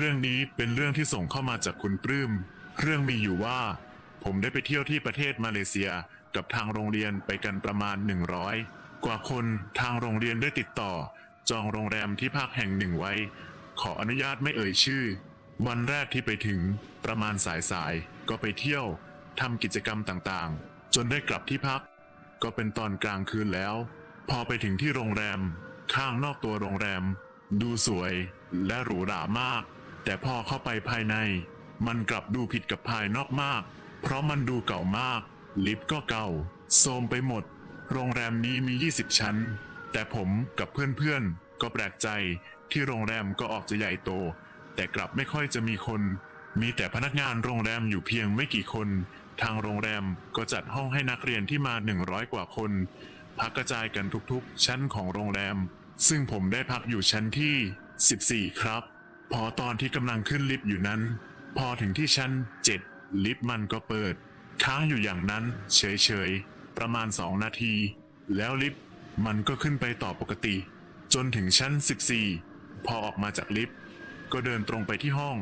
รื่องนี้เป็นเรื่องที่ส่งเข้ามาจากคุณปลื้ม เรื่องมีอยู่ว่า ผมได้ไปเที่ยวที่ประเทศมาเลเซียกับทางโรงเรียนไปกันประมาณ 100 กว่าคนทางโรงเรียนได้ติดต่อ จองโรงแรมที่พักแห่งหนึ่งไว้ ขออนุญาตไม่เอ่ยชื่อ วันแรกที่ไปถึงประมาณสายๆก็ไปเที่ยวทำกิจกรรมต่างๆ จนได้กลับที่พัก ก็เป็นตอนกลางคืนแล้ว พอไปถึงที่โรงแรม ข้างนอกตัวโรงแรม ดูสวยและหรูหรามาก แต่พอเข้าไปภายใน มันกลับดูผิดกับภายนอกมาก เพราะมันดูเก่ามาก ลิฟต์ก็เก่าโทรมไปหมด โรงแรมนี้มี 20 ชั้น แต่ผมกับเพื่อนๆ ก็แปลกใจที่โรงแรมก็ออกจะใหญ่โต แต่กลับไม่ค่อยจะมีคน มีแต่พนักงานโรงแรมอยู่เพียงไม่กี่คน ทางโรงแรมก็จัดห้องให้นักเรียนที่มา 100 กว่าคน พักกระจายกันทุกๆ ชั้นของโรงแรม ซึ่งผมได้พักอยู่ชั้นที่ 14 ครับ พอตอนที่กำลังขึ้นลิฟต์อยู่นั้น พอถึงที่ชั้น7ลิฟต์มันก็เปิด ค้างอยู่อย่างนั้น เฉยๆ ประมาณ2นาที แล้วลิฟต์มันก็ขึ้นไปต่อปกติ จนถึงชั้น 14 พอออกมาจากลิฟต์ ก็เดินตรงไปที่ห้อง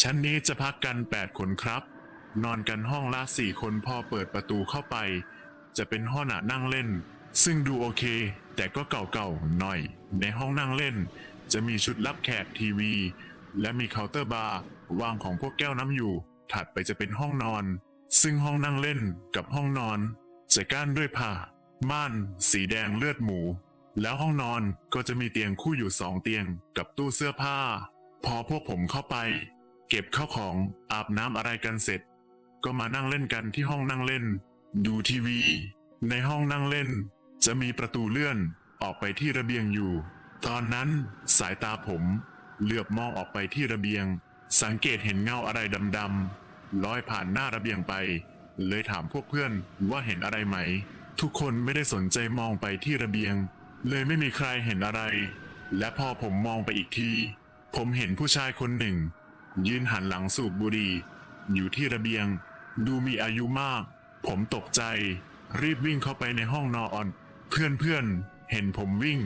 ชั้นนี้จะพักกัน 8 คนครับ นอนกันห้องละ4คนพอเปิดประตูเข้าไป จะเป็นห้องหนานั่งเล่น ซึ่งดูโอเค แต่ก็เก่าๆหน่อย ในห้องนั่งเล่น จะมีชุดรับแขกทีวี และมีเคาน์เตอร์บาร์วางของพวกแก้วน้ำอยู่ ถัดไปจะเป็นห้องนอน ซึ่งห้องนั่งเล่นกับห้องนอน จะกั้นด้วยผ้าม่าน สีแดงเลือดหมู แล้วห้องนอนก็จะมีเตียงคู่อยู่สองเตียงกับตู้เสื้อผ้า พอพวกผมเข้าไป เก็บข้าวของอาบน้ำอะไรกันเสร็จ ก็มานั่งเล่นกันที่ห้องนั่งเล่น ดูทีวี ในห้องนั่งเล่น จะมีประตูเลื่อนออกไปที่ระเบียงอยู่ ตอนนั้นสายตาผม เหลือบมองออกไปที่ระเบียง สังเกตเห็นเงาอะไรดำๆลอยผ่านหน้าระเบียงไป เลยถามพวกเพื่อนว่าเห็นอะไรไหม ทุกคนไม่ได้สนใจมองไปที่ระเบียง เลยไม่มีใครเห็นอะไร และพอผมมองไปอีกที ผมเห็นผู้ชายคนหนึ่ง ยืนหันหลังสูบบุหรี่อยู่ที่ระเบียง ดูมีอายุมาก ผมตกใจ รีบวิ่งเข้าไปในห้องนอน เพื่อนๆเห็นผมวิ่ง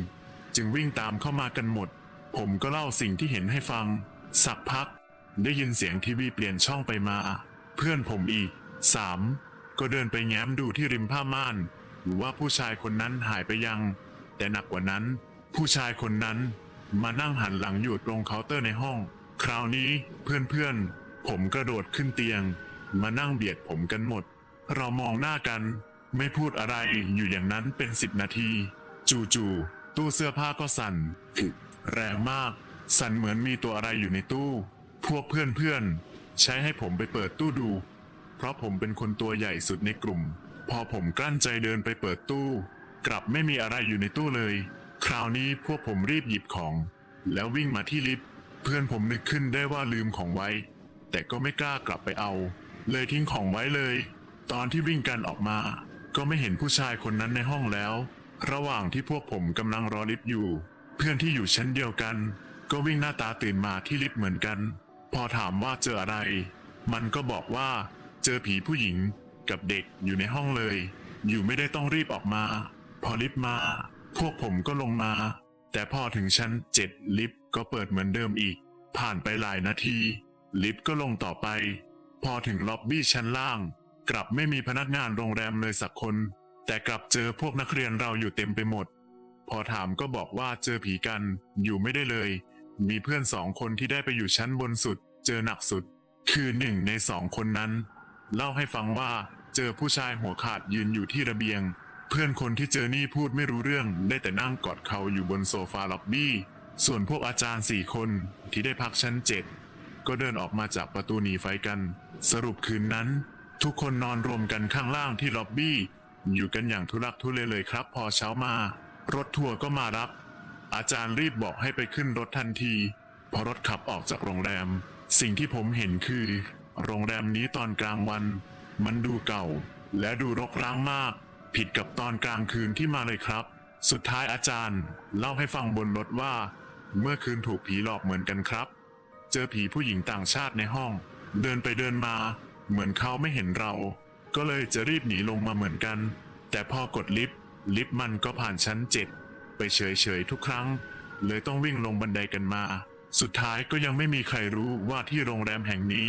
จึงวิ่งตามเข้ามากันหมด ผมก็เล่าสิ่งที่เห็นให้ฟัง สักพัก ได้ยินเสียงทีวีเปลี่ยนช่องไปมา เพื่อนผมอีกสามก็เดินไปแง้มดูที่ริมผ้าม่านว่าผู้ชายคนนั้นหายไปยัง แต่หนักกว่านั้น ผู้ชายคนนั้นมานั่งหันหลังอยู่ตรงเคาน์เตอร์ในห้อง คราวนี้เพื่อนๆ ผมกระโดดขึ้นเตียง มานั่งเบียดผมกันหมด เรามองหน้ากัน ไม่พูดอะไรอยู่อย่างนั้นเป็นสิบนาที จู่ๆตู้เสื้อผ้าก็สั่น แรงมาก สั่นเหมือนมีตัวอะไรอยู่ในตู้ พวกเพื่อนๆ ใช้ให้ผมไปเปิดตู้ดู เพราะผมเป็นคนตัวใหญ่สุดในกลุ่ม พอผมกลั้นใจเดินไปเปิดตู้ กลับไม่มีอะไรอยู่ในตู้เลย คราวนี้พวกผมรีบหยิบของ แล้ววิ่งมาที่ลิฟต์เพื่อนผมนึกขึ้นได้ว่าลืมของไว้ แต่ก็ไม่กล้ากลับไปเอา เลยทิ้งของไว้เลย ตอนที่วิ่งกันออกมา ก็ไม่เห็นผู้ชายคนนั้นในห้องแล้ว ระหว่างที่พวกผมกำลังรอลิฟต์อยู่ เพื่อนที่อยู่ชั้นเดียวกัน ก็วิ่งหน้าตาตื่นมาที่ลิฟต์เหมือนกัน พอถามว่าเจออะไร มันก็บอกว่าเจอผีผู้หญิงกับเด็กอยู่ในห้องเลย อยู่ไม่ได้ต้องรีบออกมา พอลิฟต์มา พวกผมก็ลงมา แต่พอถึงชั้นเจ็ดลิฟต์ก็เปิดเหมือนเดิมอีก ผ่านไปหลายนาที ลิฟต์ก็ลงต่อไป พอถึงล็อบบี้ชั้นล่าง กลับไม่มีพนักงานโรงแรมเลยสักคน แต่กลับเจอพวกนักเรียนเราอยู่เต็มไปหมด พอถามก็บอกว่าเจอผีกันอยู่ไม่ได้เลย มีเพื่อนสองคนที่ได้ไปอยู่ชั้นบนสุด เจอหนักสุด คือหนึ่งในสองคนนั้น เล่าให้ฟังว่าเจอผู้ชายหัวขาดยืนอยู่ที่ระเบียง เพื่อนคนที่เจอนี่พูดไม่รู้เรื่อง ได้แต่นั่งกอดเขาอยู่บนโซฟาล็อบบี้ ส่วนพวกอาจารย์สี่คนที่ได้พักชั้นเจ็ดก็เดินออกมาจากประตูหนีไฟกัน สรุปคืนนั้น ทุกคนนอนรวมกันข้างล่างที่ล็อบบี้ อยู่กันอย่างทุลักทุเลเลยครับ พอเช้ามา รถทัวร์ก็มารับ อาจารย์รีบบอกให้ไปขึ้นรถทันทีพอรถขับออกจากโรงแรม สิ่งที่ผมเห็นคือ โรงแรมนี้ตอนกลางวัน มันดูเก่า และดูรกร้างมาก ผิดกับตอนกลางคืนที่มาเลยครับ สุดท้ายอาจารย์ เล่าให้ฟังบนรถว่า เมื่อคืนถูกผีหลอกเหมือนกันครับ เจอผีผู้หญิงต่างชาติในห้อง เดินไปเดินมา เหมือนเขาไม่เห็นเรา ก็เลยจะรีบหนีลงมาเหมือนกัน แต่พอกดลิฟต์ ลิฟต์มันก็ผ่านชั้นเจ็ดไปเฉยๆทุกครั้ง เลยต้องวิ่งลงบันไดกันมา สุดท้ายก็ยังไม่มีใครรู้ว่าที่โรงแรมแห่งนี้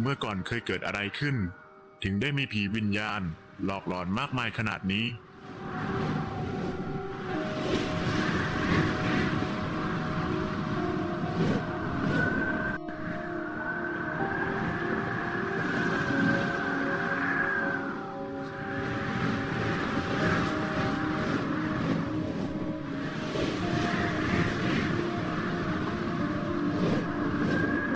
เมื่อก่อนเคยเกิดอะไรขึ้น ถึงได้มีผีวิญญาณ หลอกหลอนมากมายขนาดนี้